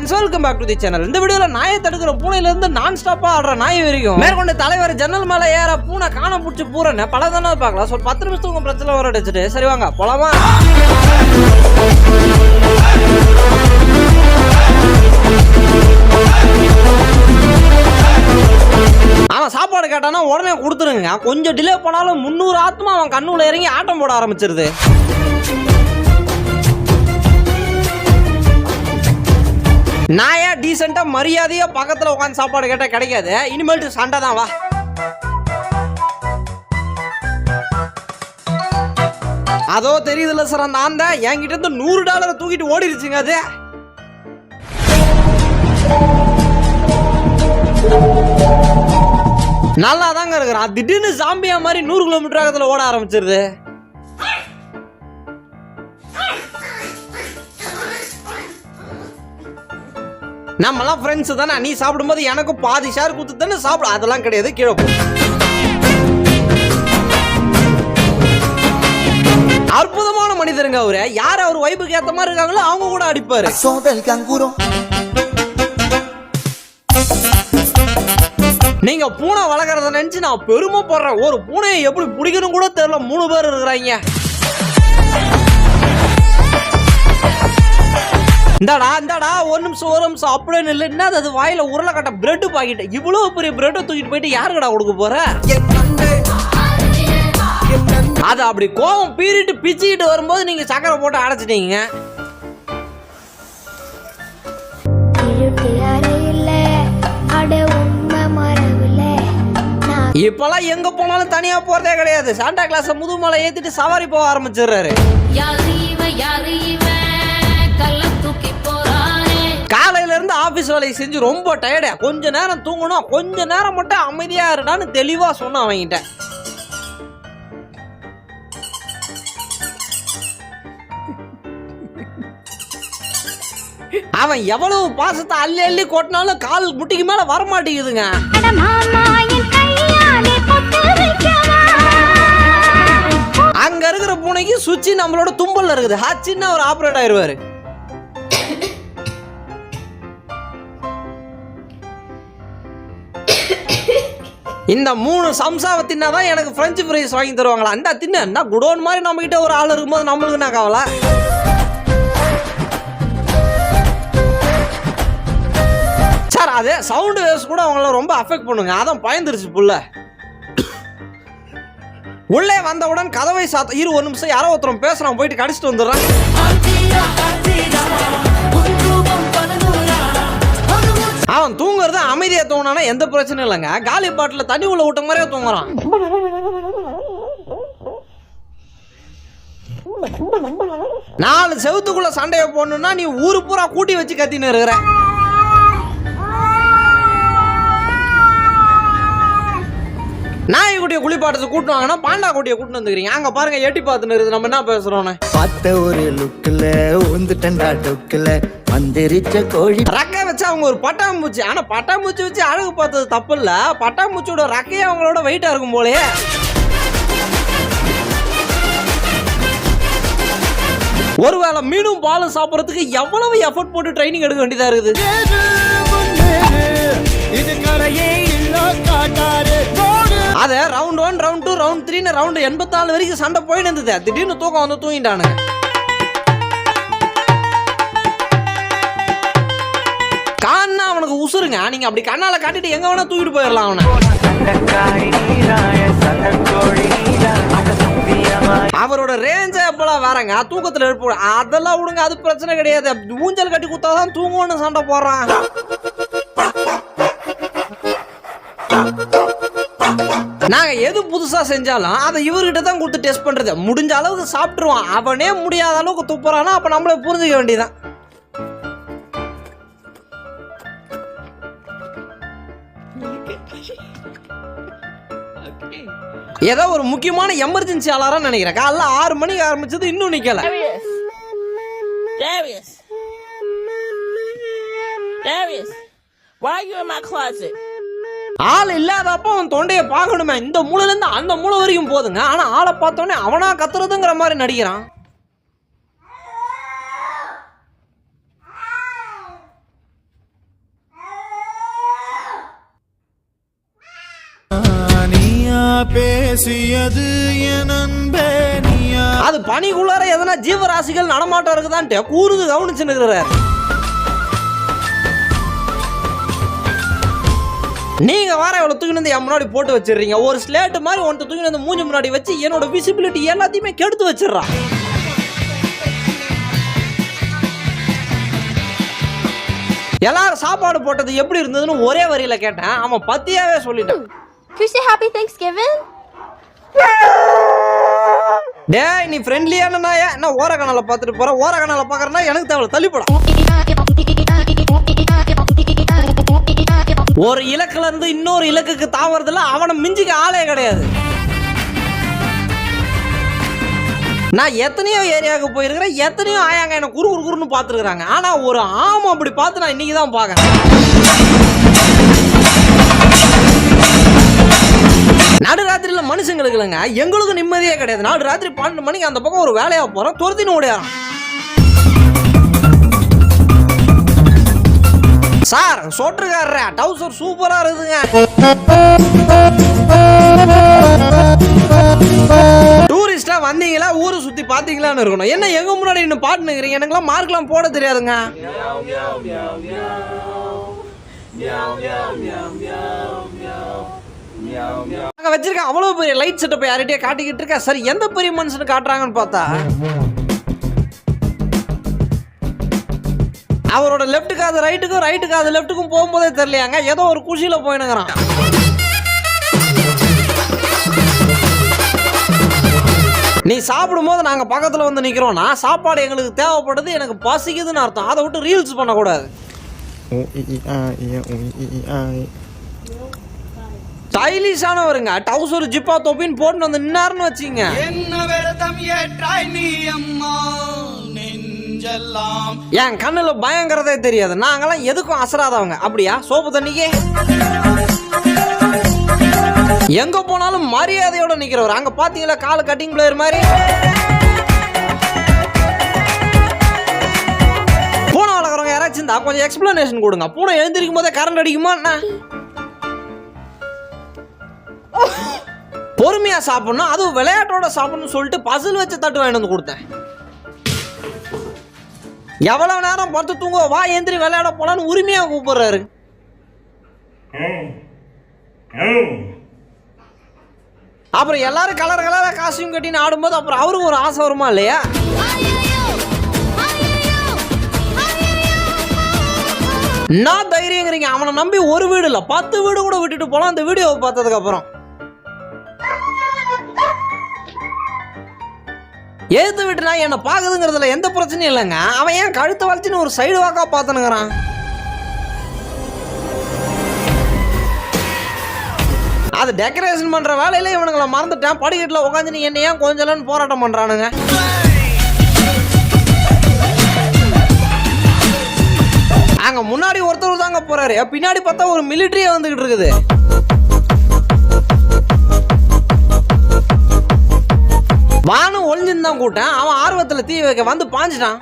Friends welcome back to the channel இந்த வீடியோல நாயை தடுக்கிற பூனையில இருந்து நான் ஸ்டாப்பா ஆடுற நாய் வரைக்கும் மேற்கொண்டு தலைவர் ஜன்னல் மேலே ஏற பூனை காண பிடிச்சி பூரண பல தானே பார்க்கலாம். ஸோ பத்து நிமிஷத்துக்கு உங்க பிரச்சனை வர அடிச்சுட்டு சரி வாங்க போலாமா? அவன் சாப்பாடு கேட்டானா உடனே கொடுத்துருங்க. கொஞ்சம் டிலே பண்ணாலும் முந்நூறு ஆத்மா அவன் கண்ணுல இறங்கி ஆட்டம் போட ஆரம்பிச்சிருது. நாயா டீசெண்டா மரியாதையா பக்கத்துல உட்காந்து சாப்பாடு கேட்டா கிடைக்காது. இனிமேல்ட்டு சண்டை தான் வா. அதோ தெரியுதுல்ல சார் அந்த ஆந்த என்கிட்ட இருந்து நூறு டாலரை தூக்கிட்டு ஓடிடுச்சுங்க அது. நல்லா தாங்க இருக்கிறான் திடீர்னு சாம்பியா மாதிரி நூறு கிலோமீட்டர் வேகத்துல ஓட ஆரம்பிச்சிருது. நம்மலாம் ஃப்ரெண்ட்ஸ் தானே. நீ சாப்பிடும்போது எனக்கும் பாதி ஷேர் கொடுத்து தானே சாப்பிடு. அதெல்லாம் கிடையாது. கீழே போ. அற்புதமான மனிதருங்க அவரு. யார் அவர் வைப்புக்கு ஏத்த மாதிரி இருக்காங்களோ அவங்க கூட அடிப்பாரு. del canguro. நீங்க பூனை வளர்க்கறத நினைச்சு நான் பெருமைப்படுறேன். ஒரு பூனையை எப்படி பிடிக்கணும் கூட தெரியல. மூணு பேர் இருக்கிறாங்க. இந்தாடா இந்தாடா ஒரு நிமிஷம் ஒரு நிமிஷம் அப்படியே நில்லு. என்ன அது வாயில உருளைக்கட்ட பிரெட் பாக்கிட்டு இவ்வளவு பெரிய பிரெட்டை தூக்கிட்டு போயிட்டு யாருக்கடா கொடுக்க போற? அது அப்படி கோவம் பீறிட்டு பிச்சுக்கிட்டு வரும்போது நீங்க சக்கரை போட்டு அடைச்சிட்டீங்க. இப்பெல்லாம் எங்க போனாலும் தனியா போறதே கிடையாது. சாண்டா கிளாஸ் முதுமலை ஏத்திட்டு சவாரி போக ஆரம்பிச்சிடுறாரு. காலையில இருந்து ஆபீஸ் வேலையை செஞ்சு ரொம்ப டயர்டா கொஞ்ச நேரம் தூங்கணும். கொஞ்ச நேரம் மட்டும் அமைதியா இருடான்னு தெளிவா சொன்னான் அவன்கிட்ட. அவன் எவ்வளவு பாசத்தை அள்ளி அள்ளி கொட்டினாலும் கால் முட்டிக்கு மேல வர மாட்டேங்குதுங்க அட மாமா என் கையாலே பொட்டு வைக்கவா? அங்க இருக்கிற பூனைக்கு சுச்சி நம்மளோட தும்பல்ல இருக்குது. ஹச்சின்னு அவர் ஆப்ரேட் ஆயிருவாரு. இந்த மூணு சம்சாவை தின்னாதான் எனக்கு ஃப்ரெஞ்சு ஃப்ரைஸ் வாங்கி தருவாங்களா? அந்த தின்னு. என்ன குடோன் மாதிரி நம்மக்கிட்ட ஒரு ஆள் இருக்கும்போது நம்மளுக்கு என்ன கவலை? சார் அதே சவுண்டு வேவ்ஸ் கூட அவங்கள ரொம்ப அஃபெக்ட் பண்ணுங்க. அதான் பயந்துருச்சு புள்ள. உள்ளே வந்தவுடன் கதவை சாத்த இரு ஒரு நிமிஷம். யாரோ ஒருத்தரும் பேசுறான். போயிட்டு கடிச்சிட்டு வந்துடுறான். அவன் தூங்குறது அமைதியா தூங்கினானா எந்த பிரச்சனையும் இல்லைங்க. காலி பாட்டில் தண்ணி உள்ள விட்ட மாதிரியே தூங்குறான். நாலு செவுத்துக்குள்ள சண்டையை போடணும்னா நீ ஊரு பூரா கூட்டி வச்சு கத்தின்னு இருக்கிற. நாய்க்குட்டியை குளிப்பாட்டத்துக்கு கூட்டு வாங்கன்னா பாண்டா குட்டியை கூட்டு வந்துக்கிறீங்க. அங்க பாருங்க எட்டி பார்த்துன்னு இருக்குது. நம்ம என்ன பேசுறோன்னு பார்த்த ஒரு லுக்கில் உந்துட்டண்டா டொக்கில். மந்திரிச்ச கோழி. ரெக்கை வச்சு அவங்க ஒரு பட்டாம்பூச்சி. ஆனா பட்டாம்பூச்சி வச்சு அழகு பார்த்தது தப்பு இல்ல பட்டாம்பூச்சியோட ரக்கையே அவங்களோட வெயிட்டா இருக்கும் போலயே. ஒருவேளை மீனும் பாலும் சாப்பிட்றதுக்கு எவ்வளவு எஃபர்ட் போட்டு ட்ரைனிங் எடுக்க வேண்டியதா இருக்குது? அதை round one round two round த்ரீன்னு ரவுண்ட் எண்பத்தாலு வரைக்கும் சண்டை போயிட்டு இருந்தது. திடீர்னு தூக்கம் வந்து தூங்கிட்டானுங்க. உசுருங்க. நீங்க அப்படி கண்ணால காட்டிட்டு எங்க வேணா தூக்கிட்டு போயிடலாம் அவனை. அவரோட ரேஞ்ச எப்பலாம் வேறங்க. தூக்கத்துல எழுப்பு அதெல்லாம் விடுங்க அது பிரச்சனை கிடையாது. ஊஞ்சல் கட்டி குத்தாதான் தூங்குவோன்னு சண்டை போடுறான். நாங்க எது புதுசா செஞ்சாலும் அதை இவர்கிட்ட தான் கொடுத்து டெஸ்ட் பண்றது. முடிஞ்ச அளவுக்கு சாப்பிட்டுருவான். அவனே முடியாத அளவுக்கு துப்புறானா அப்ப நம்மளே புரிஞ்சுக்க வேண்டியதான் ஏதோ ஒரு முக்கியமான எமர்ஜென்சி அலாரம் நினைக்கிறேன். காலைல ஆறு மணிக்கு ஆரம்பிச்சது இன்னும் நிக்கல. Darius. Darius. Why are you in my closet? ஆள் இல்லாதப்ப அவன் தொண்டையை பார்க்கணுமே. இந்த மூலையில இருந்து அந்த மூலை வரைக்கும் போதுங்க. ஆனா ஆளை பார்த்தோன்னே அவனா கத்துறதுங்கிற மாதிரி நடிக்கிறான். பேசியது என் அன்பே நீயா? அது பனிக்குள்ளார எதனா ஜீவராசிகள் நடமாட்டம் இருக்குதான்ட்டு கூறுது கவனிச்சு நிற்கிறார் நீங்க வேற இவ்வளவு தூக்கி வந்து என் முன்னாடி போட்டு வச்சிடுறீங்க. ஒரு ஸ்லேட் மாதிரி ஒன்று தூக்கி வந்து மூஞ்சி முன்னாடி வச்சு என்னோட விசிபிலிட்டி எல்லாத்தையுமே கெடுத்து வச்சிடுறான். எல்லாரும் சாப்பாடு போட்டது எப்படி இருந்ததுன்னு ஒரே வரியில கேட்டேன். அவன் பத்தியாவே சொல்லிட்டான். Can you say happy Thanksgiving? டேய் நீ ஃப்ரெண்ட்லியான நாயா? என்ன ஓர கணால பார்த்துட்டு போற? ஓர கணால பாக்குறனா எனக்கு தேவை தள்ளிப்படா ஒரு இலக்குல இருந்து இன்னொரு இலக்குக்கு தாவறதுல அவனை மிஞ்சிக்க ஆளே கிடையாது. நான் எத்தனையோ ஏரியாவுக்கு போயிருக்கிறேன் எத்தனையோ ஆயாங்க என்ன குறு குறு குறுன்னு பார்த்துருக்குறாங்க. ஆனா ஒரு ஆமாம் அப்படி பார்த்து நான் இன்றைக்கி தான் பார்க்கறேன். நடுராத்திரியில் மனுஷங்களுக்கு இல்லைங்க எங்களுக்கும் நிம்மதியே கிடையாது. நாடு ராத்திரி பன்னெண்டு மணிக்கு அந்த பக்கம் ஒரு வேலையாக போகிறோம் துரத்தின்னு ஓடியாரோம். சார் சொட்டுக்காரரே டவுசர் சூப்பராக இருக்குதுங்க. டூரிஸ்டா வந்தீங்களா? ஊரை சுத்தி பாத்தீங்களான்னு இருக்கணும். என்ன எங்க முன்னாடி இன்னும் பாட்டு நிக்கிறீங்க? எனக்குலாம் மார்க்லாம் போட தெரியாதுங்க. அங்க வச்சிருக்க அவ்வளவு பெரிய லைட் செட்டப் யார்கிட்டயே காட்டிக்கிட்டு இருக்கா? சரி எந்த பெரிய மனுஷனு காட்டுறாங்கன்னு பார்த்தா அவரோட லெஃப்ட் காது ரைட்டுக்கும் ரைட்டு காது லெஃப்ட்டுக்கும் போகும்போதே தெரியலையாங்க. ஏதோ ஒரு குஷியில போயினுங்கிறான். நீ சாப்பிடும்போது நாங்க பக்கத்துல வந்து நிக்கிறோம்னா சாப்பாடு எங்களுக்கு தேவைப்படுது எனக்கு பசிக்குதுன்னு அர்த்தம். அதை விட்டு ரீல்ஸ் பண்ணக்கூடாது. ஸ்டைலிஷானவருங்க டவுசர் ஜிப்பா தொப்பின்னு போட்டு வந்து நின்னாருன்னு வச்சுங்க. என்ன விரதம் ஏற்றாய் நீ அம்மா? நெஞ்செல்லாம். என் கண்ணுல பயங்கரதே தெரியாது. நாங்கெல்லாம் எதுக்கும் அசராதவங்க. அப்படியா? சோப்பு தண்ணிக்கே. எங்க போனாலும் மரியாதையோட நிக்கிறவர். அங்க பாத்தீங்களா? கால் கட்டிங் பிளேயர் மாதிரி. பூனை வளர்க்குறவங்க யாராச்சும் இருந்தா கொஞ்சம் எக்ஸ்பிளனேஷன் கொடுங்க. பூனை எழுந்திருக்கும் போதே கரண்ட் அடிக்குமா? என்ன? பொறுமையா சாப்பிடணும். அதுவும் விளையாட்டோட சாப்பிடணும்னு சொல்லிட்டு பசில் வச்சு தட்டு வாங்கிட்டு வந்து கொடுத்தேன். எவ்வளவு நேரம் படுத்து தூங்க வா எந்திரி விளையாட போலான்னு உரிமையா கூப்பிடுறாரு. அப்புறம் எல்லாரும் கலர் கலராக காஸ்டியூம் கட்டின்னு ஆடும்போது அப்புறம் அவருக்கு ஒரு ஆசை வருமா இல்லையா? நான் தைரியங்கிறீங்க. அவனை நம்பி ஒரு வீடு இல்லை. பத்து வீடு கூட விட்டுட்டு போகலாம் அந்த வீடியோவை பார்த்ததுக்கு அப்புறம் விட்டுனா என்னை பார்க்குதுங்கிறதுல எந்த பிரச்சனையும் இல்லைங்க. அவன் ஏன் கழுத்தை வளைச்சின்னு ஒரு சைடு வாக்காக பார்த்துனுங்கிறான். அது டெக்கரேஷன் பண்ற வேலையில இவனுங்களை மறந்துட்டேன். படிக்கட்டில் உட்காந்து நீ என்ன ஏன் கொஞ்சலன்னு போராட்டம் பண்றானுங்க. அங்க முன்னாடி ஒருத்தர் தாங்க போறாரு. பின்னாடி பார்த்தா ஒரு மிலிட்டரியே வந்துகிட்டு இருக்குது. வானம் ஒளிஞ்சுன்னு தான் கூட்டேன் அவன் ஆர்வத்துல தீ வைக்க வந்து பாஞ்சிட்டான்.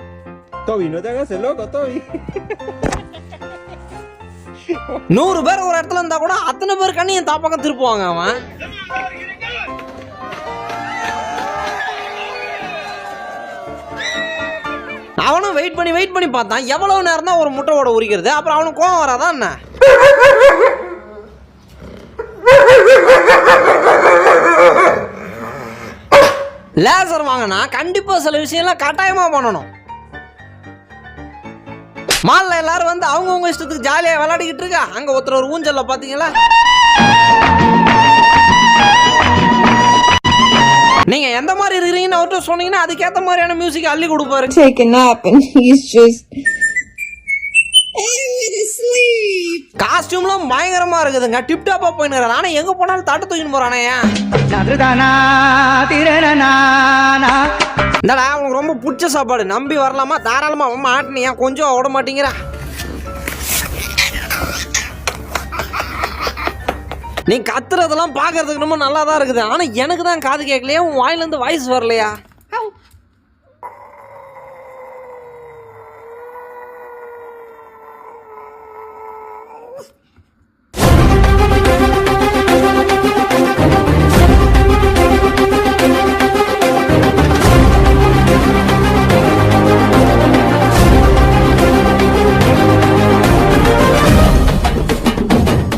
நூறு பேர் ஒரு இடத்துல இருந்தா கூட அத்தனை பேர் கண்ணையும் தாப்பக்கம் திருப்புவாங்க அவன். அவனும் வெயிட் பண்ணி வெயிட் பண்ணி பார்த்தான். எவ்வளவு நேரம் தான் ஒரு முட்டையோட உரிக்கிறது? அப்புறம் அவனுக்கு கோவம் வராதான் என்ன? லேசர் வாங்கினா கண்டிப்பாக சில விஷயம்லாம் கட்டாயமாக பண்ணணும். மால்ல எல்லாரும் வந்து அவங்கவுங்க இஷ்டத்துக்கு ஜாலியாக விளையாடிக்கிட்டு இருக்கா? அங்கே ஒருத்தர் ஒரு ஊஞ்சல்ல பார்த்தீங்களா நீங்க எந்த மாதிரி இருக்கிறீங்கன்னு அவர்கிட்ட சொன்னீங்கன்னா அதுக்கேற்ற மாதிரியான மியூசிக் அள்ளி கொடுப்பாரு. காஸ்டியூம்லாம் பயங்கரமா இருக்குதுங்க. டிப் டாப்பா போயின்னு ஆனா எங்க போனாலும் தட்டு தூக்கின்னு போறானே. இந்தடா உனக்கு ரொம்ப பிடிச்ச சாப்பாடு. நம்பி வரலாமா? தாராளமா அம்மா ஆட்டினியா கொஞ்சம் விட மாட்டேங்கிறா? நீ கத்துறதெல்லாம் பார்க்கறதுக்கு ரொம்ப நல்லா தான் இருக்குது. ஆனா எனக்கு தான் காது கேட்கலையா. உன் வாயில இருந்து வாய்ஸ் வரலையா